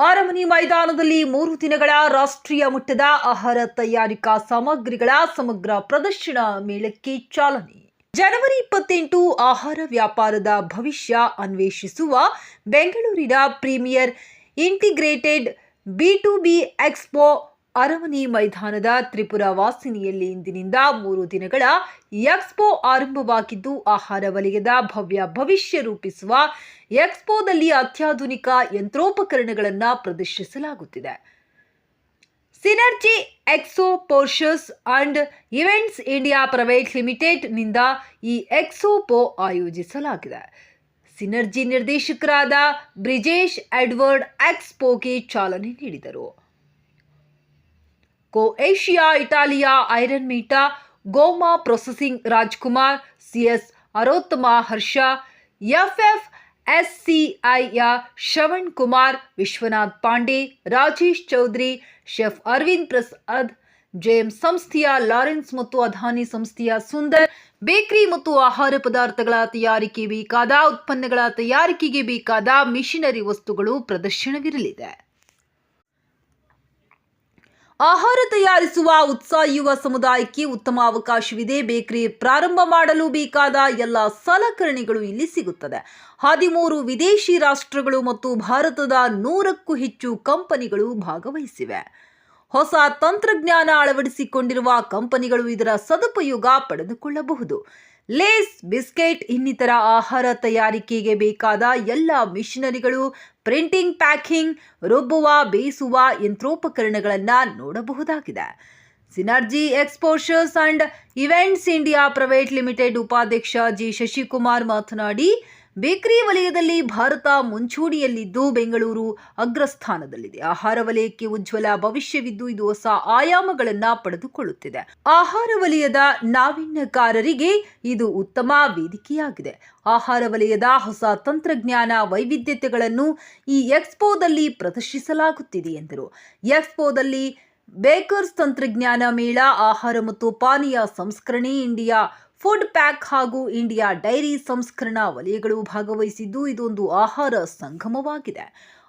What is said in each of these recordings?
ಅರಮನೆ ಮೈದಾನದಲ್ಲಿ ಮೂರು ದಿನಗಳ ರಾಷ್ಟ್ರೀಯ ಮಟ್ಟದ ಆಹಾರ ತಯಾರಿಕಾ ಸಾಮಗ್ರಿಗಳ ಸಮಗ್ರ ಪ್ರದರ್ಶನ ಮೇಳಕ್ಕೆ ಚಾಲನೆ. ಜನವರಿ ಇಪ್ಪತ್ತೆಂಟು ಆಹಾರ ವ್ಯಾಪಾರದ ಭವಿಷ್ಯ ಅನ್ವೇಷಿಸುವ ಬೆಂಗಳೂರಿನ premier integrated B to B expo ಅರಮನೆ ಮೈದಾನದ ತ್ರಿಪುರ ವಾಸಿನಿಯಲ್ಲಿ ಇಂದಿನಿಂದ ಮೂರು ದಿನಗಳ ಎಕ್ಸ್ಪೋ ಆರಂಭವಾಗಿದ್ದು, ಆಹಾರ ವಲಯದ ಭವ್ಯ ಭವಿಷ್ಯ ರೂಪಿಸುವ ಎಕ್ಸ್ಪೋದಲ್ಲಿ ಅತ್ಯಾಧುನಿಕ ಯಂತ್ರೋಪಕರಣಗಳನ್ನು ಪ್ರದರ್ಶಿಸಲಾಗುತ್ತಿದೆ. Synergy, exposures and events India private ಲಿಮಿಟೆಡ್ನಿಂದ ಈ ಎಕ್ಸೋಪೋ ಆಯೋಜಿಸಲಾಗಿದೆ. ಸಿನರ್ಜಿ ನಿರ್ದೇಶಕರಾದ ಬ್ರಿಜೇಶ್ ಎಡ್ವರ್ಡ್ ಎಕ್ಸ್ಪೋಗೆ ಚಾಲನೆ ನೀಡಿದರು. ಕೋ ಏಷಿಯಾ, ಇಟಾಲಿಯಾ, ಐರನ್ ಮೀಟಾ, ಗೋಮಾ ಪ್ರೊಸೆಸಿಂಗ್ ರಾಜ್ಕುಮಾರ್, ಸಿಎಸ್ ಅರೋತ್ತಮ ಹರ್ಷ ಎಫ್ಎಫ್ ಎಸ್ಸಿಐಯ ಶ್ರವಣ್ ಕುಮಾರ್, ವಿಶ್ವನಾಥ್ ಪಾಂಡೆ, ರಾಜೇಶ್ ಚೌಧರಿ, ಶೆಫ್ ಅರವಿಂದ್ ಪ್ರಸಾದ್ ಜೇಮ್ಸ್ ಸಂಸ್ಥೆಯ ಲಾರೆನ್ಸ್ ಮತ್ತು ಅಧಾನಿ ಸಂಸ್ಥೆಯ ಸುಂದರ್, ಬೇಕರಿ ಮತ್ತು ಆಹಾರ ಪದಾರ್ಥಗಳ ತಯಾರಿಕೆ ಬೇಕಾದ, ಉತ್ಪನ್ನಗಳ ತಯಾರಿಕೆಗೆ ಬೇಕಾದ ಮಿಷನರಿ ವಸ್ತುಗಳು ಪ್ರದರ್ಶನವಿರಲಿದೆ. ಆಹಾರ ತಯಾರಿಸುವ ಉತ್ಸಾಹ ಯುವ ಸಮುದಾಯಕ್ಕೆ ಉತ್ತಮ ಅವಕಾಶವಿದೆ. ಬೇಕರಿ ಪ್ರಾರಂಭ ಮಾಡಲು ಬೇಕಾದ ಎಲ್ಲ ಸಲಕರಣೆಗಳು ಇಲ್ಲಿ ಸಿಗುತ್ತದೆ. ಹದಿಮೂರು ವಿದೇಶಿ ರಾಷ್ಟ್ರಗಳು ಮತ್ತು ಭಾರತದ ನೂರಕ್ಕೂ ಹೆಚ್ಚು ಕಂಪನಿಗಳು ಭಾಗವಹಿಸಿವೆ. ಹೊಸ ತಂತ್ರಜ್ಞಾನ ಅಳವಡಿಸಿಕೊಂಡಿರುವ ಕಂಪನಿಗಳು ಇದರ ಸದುಪಯೋಗ ಪಡೆದುಕೊಳ್ಳಬಹುದು. ಲೇಸ್, ಬಿಸ್ಕೆಟ್, ಇನ್ನಿತರ ಆಹಾರ ತಯಾರಿಕೆಗೆ ಬೇಕಾದ ಎಲ್ಲ ಮಿಷನರಿಗಳು ಪ್ರಿಂಟಿಂಗ್, ಪ್ಯಾಕಿಂಗ್, ರುಬ್ಬುವ, ಬೇಯಿಸುವ ಯಂತ್ರೋಪಕರಣಗಳನ್ನು ನೋಡಬಹುದಾಗಿದೆ. Synergy exposures and events India private limited ಉಪಾಧ್ಯಕ್ಷ ಜಿ. ಶಶಿಕುಮಾರ್ ಮಾತನಾಡಿ ಬೇಕರಿ ವಲಯದಲ್ಲಿ ಭಾರತ ಮುಂಚೂಣಿಯಲ್ಲಿದ್ದು ಬೆಂಗಳೂರು ಅಗ್ರಸ್ಥಾನದಲ್ಲಿದೆ. ಆಹಾರ ವಲಯಕ್ಕೆ ಉಜ್ವಲ ಭವಿಷ್ಯವಿದ್ದು ಇದು ಹೊಸ ಆಯಾಮಗಳನ್ನು ಪಡೆದುಕೊಳ್ಳುತ್ತಿದೆ. ಆಹಾರ ವಲಯದ ನಾವೀನ್ಯಕಾರರಿಗೆ ಇದು ಉತ್ತಮ ವೇದಿಕೆಯಾಗಿದೆ. ಆಹಾರ ವಲಯದ ಹೊಸ ತಂತ್ರಜ್ಞಾನ ವೈವಿಧ್ಯತೆಗಳನ್ನು ಈ ಎಕ್ಸ್ಪೋದಲ್ಲಿ ಪ್ರದರ್ಶಿಸಲಾಗುತ್ತಿದೆ ಎಂದರು. ಎಕ್ಸ್ಪೋದಲ್ಲಿ ಬೇಕರ್ಸ್ ತಂತ್ರಜ್ಞಾನ ಮೇಳ, ಆಹಾರ ಮತ್ತು ಪಾನೀಯ ಸಂಸ್ಕರಣೆ, ಇಂಡಿಯಾ ಫುಡ್ ಪ್ಯಾಕ್ ಹಾಗೂ ಇಂಡಿಯಾ ಡೈರಿ ಸಂಸ್ಕರಣಾ ವಲಯಗಳು ಭಾಗವಹಿಸಿದ್ದು ಇದೊಂದು ಆಹಾರ ಸಂಗಮವಾಗಿದೆ.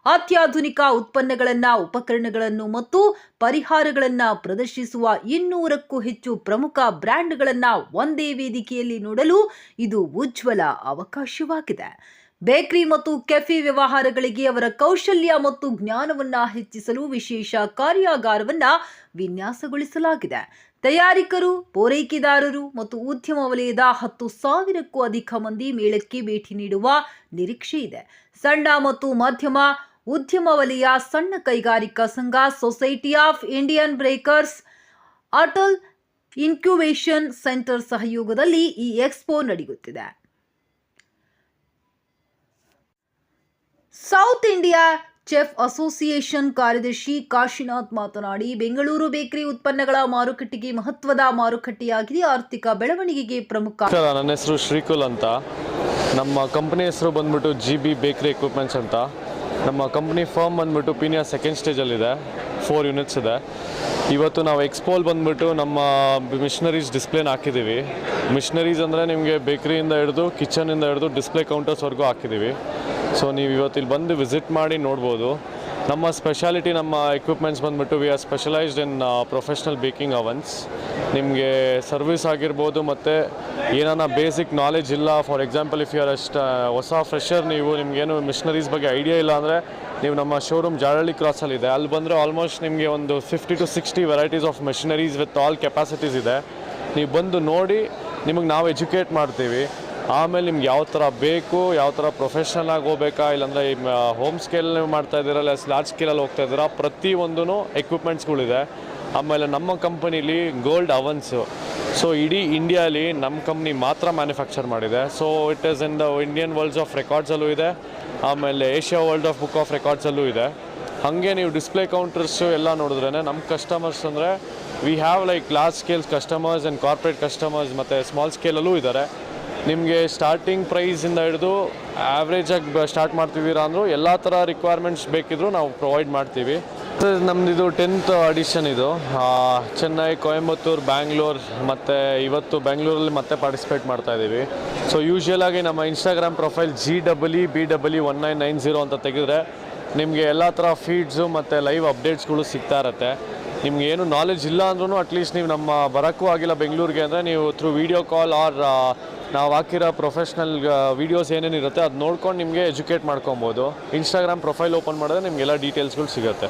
ಅತ್ಯಾಧುನಿಕ ಉತ್ಪನ್ನಗಳನ್ನು, ಉಪಕರಣಗಳನ್ನು ಮತ್ತು ಪರಿಹಾರಗಳನ್ನು ಪ್ರದರ್ಶಿಸುವ ಇನ್ನೂರಕ್ಕೂ ಹೆಚ್ಚು ಪ್ರಮುಖ ಬ್ರ್ಯಾಂಡ್ಗಳನ್ನು ಒಂದೇ ವೇದಿಕೆಯಲ್ಲಿ ನೋಡಲು ಇದು ಉಜ್ವಲ ಅವಕಾಶವಾಗಿದೆ. ಬೇಕರಿ ಮತ್ತು ಕೆಫೆ ವ್ಯವಹಾರಗಳಿಗೆ ಅವರ ಕೌಶಲ್ಯ ಮತ್ತು ಜ್ಞಾನವನ್ನು ಹೆಚ್ಚಿಸಲು ವಿಶೇಷ ಕಾರ್ಯಾಗಾರವನ್ನು ವಿನ್ಯಾಸಗೊಳಿಸಲಾಗಿದೆ. ತಯಾರಿಕರು, ಪೂರೈಕೆದಾರರು ಮತ್ತು ಉದ್ಯಮ ವಲಯದ ಹತ್ತು ಸಾವಿರಕ್ಕೂ ಅಧಿಕ ಮಂದಿ ಮೇಳಕ್ಕೆ ಭೇಟಿ ನೀಡುವ ನಿರೀಕ್ಷೆ ಇದೆ. ಸಣ್ಣ ಮತ್ತು ಮಧ್ಯಮ ಉದ್ಯಮ ವಲಯ, ಸಣ್ಣ ಕೈಗಾರಿಕಾ ಸಂಘ society of Indian bakers Atal incubation centre ಸಹಯೋಗದಲ್ಲಿ ಈ ಎಕ್ಸ್ಪೋ ನಡೆಯುತ್ತಿದೆ. ಸೌತ್ ಇಂಡಿಯಾ ಚೆಫ್ ಅಸೋಸಿಯೇಷನ್ ಕಾರ್ಯದರ್ಶಿ ಕಾಶಿನಾಥ್ ಮಾತನಾಡಿ, ಬೆಂಗಳೂರು ಬೇಕರಿ ಉತ್ಪನ್ನಗಳ ಮಾರುಕಟ್ಟೆಗೆ ಮಹತ್ವದ ಮಾರುಕಟ್ಟೆಯಾಗಿದೆ. ಆರ್ಥಿಕ ಬೆಳವಣಿಗೆಗೆ ಪ್ರಮುಖ ನನ್ನ ಹೆಸರು ಶ್ರೀಕುಲ್ ಅಂತ. ನಮ್ಮ ಕಂಪನಿ ಹೆಸರು ಬಂದ್ಬಿಟ್ಟು ಜಿ ಬಿ ಬೇಕರಿ ಎಕ್ವಿಪ್ಮೆಂಟ್ಸ್ ಅಂತ. ನಮ್ಮ ಕಂಪ್ನಿ ಫರ್ಮ್ ಬಂದ್ಬಿಟ್ಟು ಪೀನಿಯಾ ಸೆಕೆಂಡ್ ಸ್ಟೇಜಲ್ಲಿದೆ ಫೋರ್ ಯೂನಿಟ್ಸ್ ಇದೆ. ಇವತ್ತು ನಾವು ಎಕ್ಸ್ಪೋಲ್ ಬಂದ್ಬಿಟ್ಟು ನಮ್ಮ ಮಿಷನರೀಸ್ ಡಿಸ್ಪ್ಲೇನ ಹಾಕಿದ್ದೀವಿ. ಮಿಷನರೀಸ್ ಅಂದರೆ ನಿಮಗೆ ಬೇಕರಿಯಿಂದ ಹಿಡಿದು ಕಿಚನಿಂದ ಹಿಡಿದು ಡಿಸ್ಪ್ಲೇ ಕೌಂಟರ್ಸ್ವರೆಗೂ ಹಾಕಿದ್ದೀವಿ. ಸೊ ನೀವು ಇವತ್ತು ಇಲ್ಲಿ ಬಂದು ವಿಸಿಟ್ ಮಾಡಿ ನೋಡ್ಬೋದು. ನಮ್ಮ ಸ್ಪೆಷಾಲಿಟಿ ನಮ್ಮ ಎಕ್ವಿಪ್ಮೆಂಟ್ಸ್ ಬಂದ್ಬಿಟ್ಟು we are specialised in professional baking ovens ನಿಮಗೆ ಸರ್ವಿಸ್ ಆಗಿರ್ಬೋದು ಮತ್ತು ಏನಾನ ಬೇಸಿಕ್ ನಾಲೆಜ್ ಇಲ್ಲ. For example if you are ಅಷ್ಟು ಹೊಸ ಫ್ರೆಷರ್ ನೀವು ನಿಮಗೇನು ಮಿಷನರೀಸ್ ಬಗ್ಗೆ ಐಡಿಯಾ ಇಲ್ಲ ಅಂದರೆ ನೀವು ನಮ್ಮ ಶೋರೂಮ್ ಜಾಳಳ್ಳಿ ಕ್ರಾಸಲ್ಲಿದೆ ಅಲ್ಲಿ ಬಂದರೆ ಆಲ್ಮೋಸ್ಟ್ ನಿಮಗೆ ಒಂದು fifty to sixty varieties of machineries with all capacities ಇದೆ. ನೀವು ಬಂದು ನೋಡಿ, ನಿಮಗೆ ನಾವು ಎಜುಕೇಟ್ ಮಾಡ್ತೀವಿ. ಆಮೇಲೆ ನಿಮ್ಗೆ ಯಾವ ಥರ ಬೇಕು, ಯಾವ ಥರ ಪ್ರೊಫೆಷನಲ್ ಆಗಿ ಹೋಗ್ಬೇಕಾ? ಇಲ್ಲಾಂದರೆ ಹೋಮ್ ಸ್ಕೇಲ್ ಮಾಡ್ತಾ ಇದ್ದೀರಾ? ಇಲ್ಲ ಲಾರ್ಜ್ ಸ್ಕೇಲಲ್ಲಿ ಹೋಗ್ತಾ ಇದ್ದೀರಾ? ಪ್ರತಿಯೊಂದೂ ಎಕ್ವಿಪ್ಮೆಂಟ್ಸ್ಗಳಿದೆ ಆಮೇಲೆ ನಮ್ಮ ಕಂಪನಿಲಿ ಗೋಲ್ಡ್ ಅವನ್ಸು ಸೊ ಇಡೀ ಇಂಡಿಯಾಲಿ ನಮ್ಮ ಕಂಪ್ನಿ ಮಾತ್ರ ಮ್ಯಾನುಫ್ಯಾಕ್ಚರ್ ಮಾಡಿದೆ. So it is in the Indian worlds of ರೆಕಾರ್ಡ್ಸಲ್ಲೂ ಇದೆ. ಆಮೇಲೆ Asia world of book of ರೆಕಾರ್ಡ್ಸಲ್ಲೂ ಇದೆ. ಹಾಗೆ ನೀವು ಡಿಸ್ಪ್ಲೇ ಕೌಂಟರ್ಸು ಎಲ್ಲ ನೋಡಿದ್ರೇ ನಮ್ಮ ಕಸ್ಟಮರ್ಸ್ ಅಂದರೆ we have like large scales customers and corporate customers ಮತ್ತು ಸ್ಮಾಲ್ ಸ್ಕೇಲಲ್ಲೂ ಇದ್ದಾರೆ. ನಿಮಗೆ ಸ್ಟಾರ್ಟಿಂಗ್ ಪ್ರೈಸಿಂದ ಹಿಡಿದು ಆ್ಯಾವ್ರೇಜಾಗಿ ಸ್ಟಾರ್ಟ್ ಮಾಡ್ತಿದ್ದೀರಾ ಅಂದರೂ ಎಲ್ಲ ಥರ ರಿಕ್ವೈರ್ಮೆಂಟ್ಸ್ ಬೇಕಿದ್ರೂ ನಾವು ಪ್ರೊವೈಡ್ ಮಾಡ್ತೀವಿ. ನಮ್ಮದು ಇದು ಟೆಂತ್ ಅಡಿಷನ್ ಇದು. ಚೆನ್ನೈ, ಕೊಯಂಬತ್ತೂರು, ಬ್ಯಾಂಗ್ಳೂರ್ ಮತ್ತು ಇವತ್ತು ಬೆಂಗಳೂರಲ್ಲಿ ಮತ್ತೆ ಪಾರ್ಟಿಸಿಪೇಟ್ ಮಾಡ್ತಾ ಇದ್ದೀವಿ ಸೊ ಯೂಶ್ವಲ್ ಆಗಿ ನಮ್ಮ Instagram profile G double E B double E one nine nine zero ಅಂತ ತೆಗೆದ್ರೆ ನಿಮಗೆ ಎಲ್ಲ ಥರ ಫೀಡ್ಸು ಮತ್ತು ಲೈವ್ ಅಪ್ಡೇಟ್ಸ್ಗಳು ಸಿಗ್ತಾ ಇರುತ್ತೆ. ನಿಮ್ಗೆ ಏನು ನಾಲೆಜ್ ಇಲ್ಲ ಅಂದ್ರೂ ಅಟ್ಲೀಸ್ಟ್ ನೀವು ನಮ್ಮ ಬರೋಕ್ಕೂ ಆಗಿಲ್ಲ ಬೆಂಗಳೂರಿಗೆ ಅಂದರೆ ನೀವು ಥ್ರೂ ವೀಡಿಯೋ ಕಾಲ್ ಆರ್ ನಾವು ಹಾಕಿರೋ ಪ್ರೊಫೆಷ್ನಲ್ ವೀಡಿಯೋಸ್ ಏನೇನಿರುತ್ತೆ ಅದು ನೋಡ್ಕೊಂಡು ನಿಮಗೆ ಎಜುಕೇಟ್ ಮಾಡ್ಕೊಬೋದು. ಇನ್ಸ್ಟಾಗ್ರಾಮ್ ಪ್ರೊಫೈಲ್ ಓಪನ್ ಮಾಡಿದ್ರೆ ನಿಮಗೆಲ್ಲ ಡೀಟೇಲ್ಸ್ಗಳು ಸಿಗುತ್ತೆ.